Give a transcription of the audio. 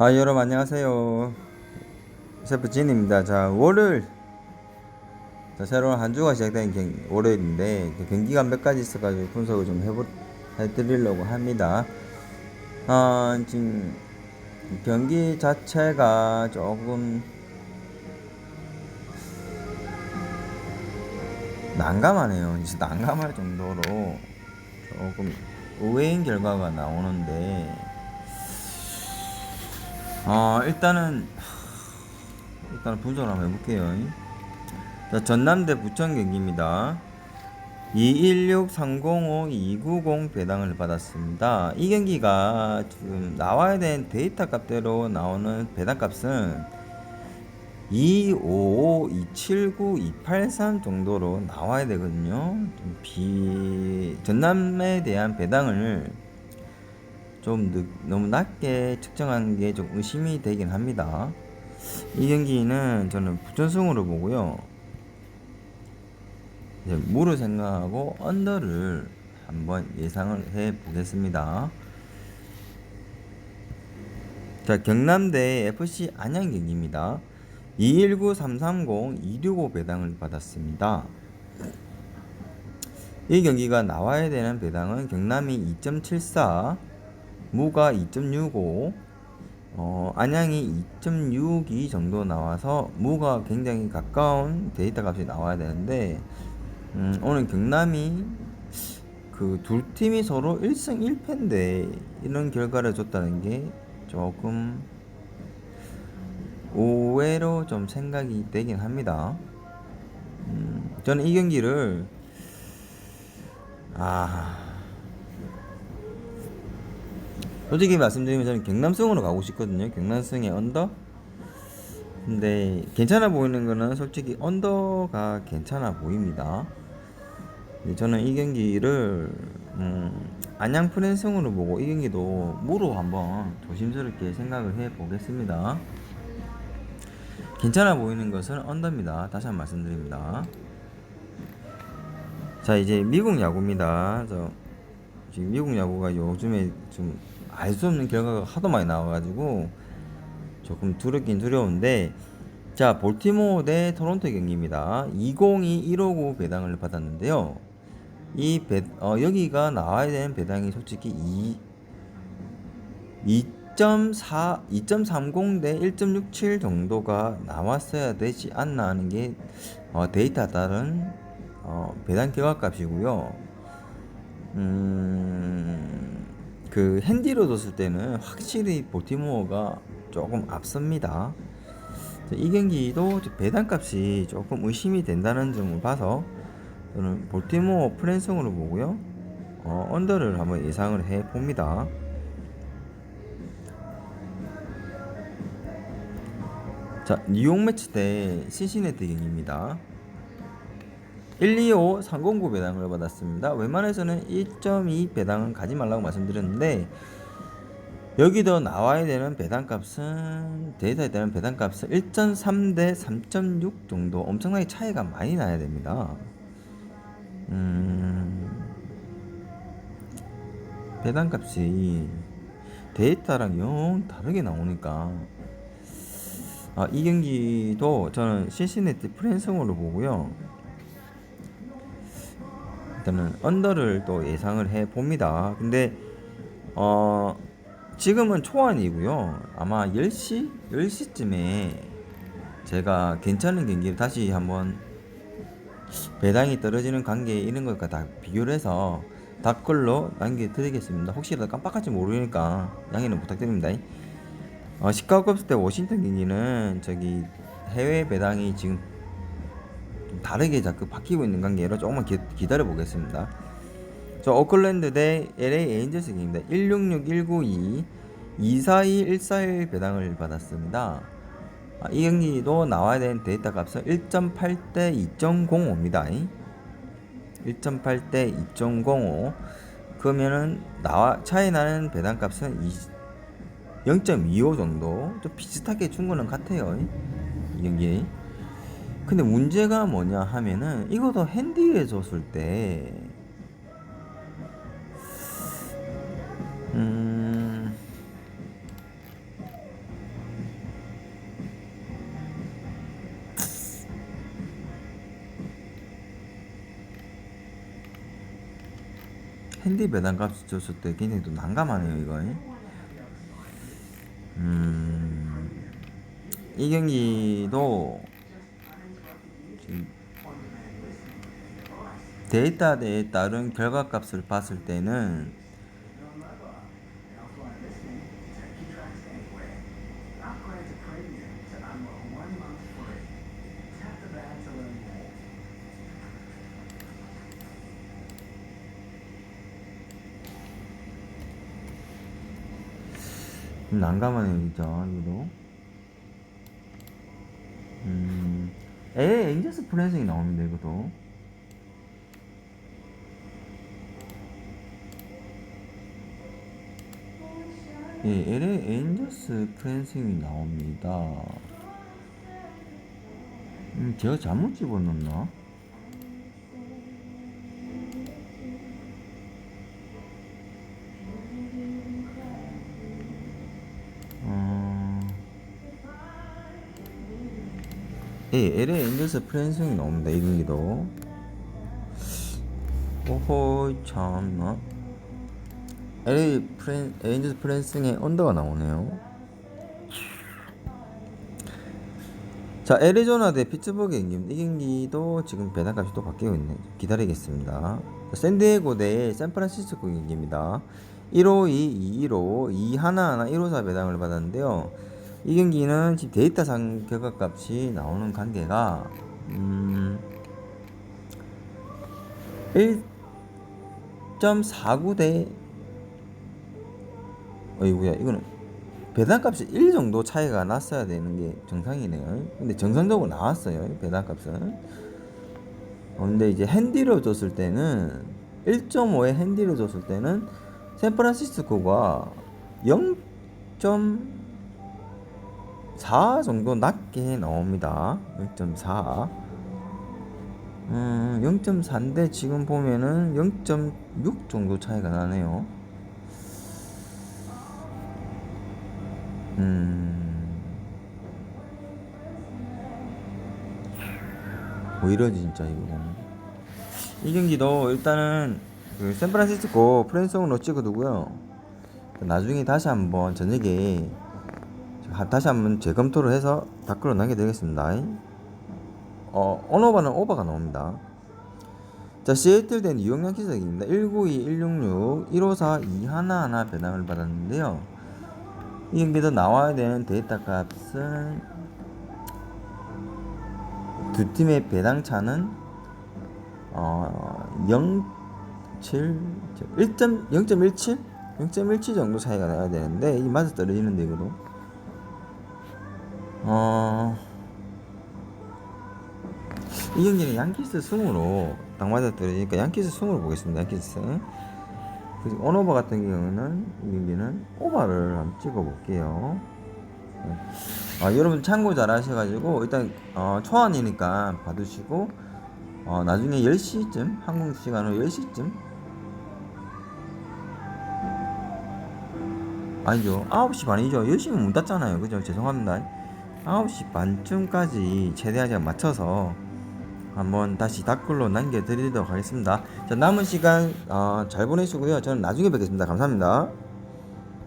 아 여러분 안녕하세요. 셰프 진입니다. 자 월요일. 자, 새로운 한 주가 시작된 경, 월요일인데 그 경기가 몇 가지 있어가지고 분석을 좀 해보, 해드리려고 합니다. 아 지금 경기 자체가 조금 난감하네요. 진짜 난감할 정도로 조금 의외인 결과가 나오는데 어, 일단은 일단 분석을 한번 해볼게요. 자, 전남대 부천 경기입니다. 216-305-290 배당을 받았습니다. 이 경기가 지금 나와야 되는 데이터 값대로 나오는 배당 값은 255, 279, 283 정도로 나와야 되거든요. 좀 비, 전남에 대한 배당을 좀 늦, 너무 낮게 측정한 게 좀 의심이 되긴 합니다. 이 경기는 저는 부전승으로 보고요. 이제 무를 생각하고 언더를 한번 예상을 해 보겠습니다. 자, 경남대 FC 안양 경기입니다. 219330-265 배당을 받았습니다. 이 경기가 나와야 되는 배당은 경남이 2.74, 무가 2.65, 어, 안양이 2.62 정도 나와서 무가 굉장히 가까운 데이터 값이 나와야 되는데 음, 오늘 경남이 그 둘 팀이 서로 1승 1패인데 이런 결과를 줬다는 게 조금 오해로 좀 생각이 되긴 합니다. 음, 저는 이 경기를 아 솔직히 말씀드리면 저는 경남승으로 가고 싶거든요. 경남승의 언더. 근데 괜찮아 보이는 거는 솔직히 언더가 괜찮아 보입니다. 저는 이 경기를 음, 안양 프랜승으로 보고 이 경기도 무로 한번 조심스럽게 생각을 해 보겠습니다. 괜찮아 보이는 것은 언더입니다. 다시 한 번 말씀드립니다. 자 이제 미국 야구입니다. 저 지금 미국 야구가 요즘에 좀 알 수 없는 결과가 하도 많이 나와가지고 조금 두렵긴 두려운데 자 볼티모어 대 토론토 경기입니다. 202 159 배당을 받았는데요. 이 배, 어, 여기가 나와야 되는 배당이 솔직히 2 2.4, 2.30 대 1.67 정도가 나왔어야 되지 않나 하는 게 어, 데이터 따른 어, 배당 결과값이고요. 음, 그 핸디로 뒀을 때는 확실히 볼티모어가 조금 앞섭니다. 이 경기도 배당값이 조금 의심이 된다는 점을 봐서 저는 볼티모어 프랜성으로 보고요. 어, 언더를 한번 예상을 해 봅니다. 자, 뉴욕 매치 대 시시네티 경기입니다. 125 309 배당을 받았습니다. 웬만해서는 1.2 배당은 가지 말라고 말씀드렸는데 여기도 나와야 되는 배당값은 데이터에 따른 배당값은 1.3 대 3.6 정도 엄청나게 차이가 많이 나야 됩니다. 음, 배당값이 데이터랑 영 다르게 나오니까 아, 이 경기도 저는 시시네티 프랜성으로 보고요. 일단은 언더를 또 예상을 해 봅니다. 근데 어 지금은 초안이고요. 아마 10시 10시쯤에 제가 괜찮은 경기를 다시 한번 배당이 떨어지는 관계 이런 것과 다 비교를 해서 댓글로 남겨드리겠습니다. 혹시라도 깜빡할지 모르니까 양해는 부탁드립니다. 어, 시카고 컵스 때 워싱턴 경기는 저기 해외 배당이 지금 좀 다르게 자꾸 바뀌고 있는 관계로 조금만 기, 기다려 보겠습니다. 저 오클랜드 대 LA 에인저스 경기입니다. 166 192 242 141 배당을 받았습니다. 아, 이 경기도 나와야 되는 데이터 값은 1.8 대 2.05입니다. 1.8 대 2.05 그러면은 나와 차이 나는 배당 값은 0.25 정도 좀 비슷하게 준 거는 같아요. 이 경기. 근데 음. 문제가 뭐냐 하면은 이거도 핸디에 줬을 때 음. 핸디 배당값이 줬을 때 괜히 또 난감하네요 이거 음. 이 경기도 데이터에 따른 결과값을 봤을 때는 좀 난감하네요 진짜. 이거도 음. 에, 엔저스 프랜싱이 나옵니다 이것도 예, LA 엔저스 프랜싱이 나옵니다 음, 제가 잘못 집어넣나? 어... 예, LA 엔젤스 프랜싱이 나옵니다. 이 경기도. 오호 참나. LA 프랜 엔젤스 프랜싱의 언더가 나오네요. 자, 애리조나 대 피츠버그 경기입니다. 이 경기도 지금 배당값이 또 바뀌고 있네요. 기다리겠습니다. 자, 샌디에고 대 샌프란시스코 경기입니다. 1호 2, 2호 2 하나 하나 1호 4 배당을 받았는데요. 이 경기는 지금 데이터상 결과값이 나오는 관계가 음 1.49 대 어이구야 이거는 배당값이 1 정도 차이가 났어야 되는 게 정상이네요. 근데 정상적으로 나왔어요. 배당값은. 어, 근데 이제 핸디로 줬을 때는 1.5의 핸디로 줬을 때는 샌프란시스코가 0.4 정도 낮게 나옵니다. 0.4. 음, 0.4인데 지금 보면은 0.6 정도 차이가 나네요. 음. 뭐 이러지 진짜 이거. 이 경기도 일단은 그 샌프란시스코 프랜송으로 찍어두고요. 나중에 다시 한번 저녁에 하- 다시 한번 재검토를 해서 댓글로 남겨드리겠습니다. 어, 언오버는 오버가 나옵니다. 자, 시애틀 된 유용량 기석입니다. 192, 166, 154, 211 배당을 받았는데요. 이 경기도 나와야 되는 데이터 값은 두 팀의 배당 차는 어, 0.7, 1.0.17, 0.17 정도 차이가 나야 되는데 이 맛이 떨어지는데 이거도 어, 이 경기는 양키스 승으로 딱 맞아 떨어지니까 양키스 승으로 보겠습니다. 양키스. 그리고 온오버 같은 경우는 이 경기는 오버를 한번 찍어 볼게요. 네. 아, 여러분 참고 잘 하셔가지고 일단 어, 초안이니까 받으시고 어, 나중에 10시쯤 한국 시간으로 10시쯤. 아니죠. 9시 반이죠. 10시면 문 닫잖아요. 그죠? 죄송합니다. 9시 반쯤까지 최대한 제가 맞춰서 한번 다시 댓글로 남겨드리도록 하겠습니다. 자 남은 시간 어, 잘 보내시고요. 저는 나중에 뵙겠습니다. 감사합니다